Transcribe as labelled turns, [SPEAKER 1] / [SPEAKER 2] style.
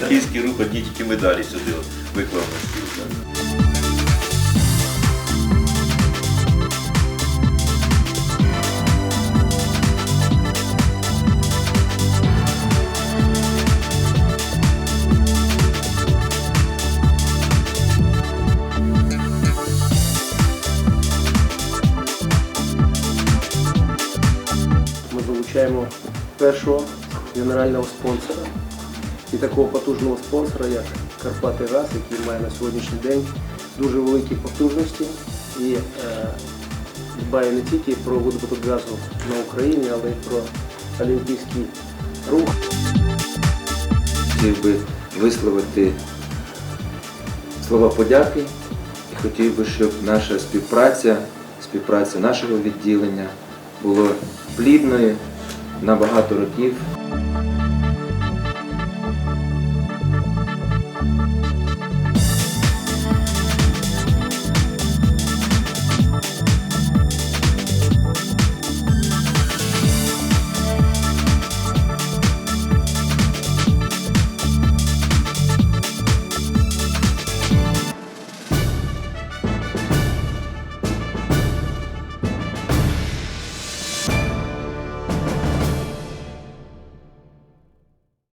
[SPEAKER 1] Олімпійський рух одні тільки медалі сюди виклав.
[SPEAKER 2] Ми залучаємо першого генерального спонсора і такого потужного спонсора, як Карпати Газ, який має на сьогоднішній день дуже великі потужності і е, дбає не тільки про видобуток газу на Україні, але й про олімпійський рух.
[SPEAKER 3] хотів би висловити слова подяки і хотів би, щоб наша співпраця, співпраця нашого відділення була плідною на багато років.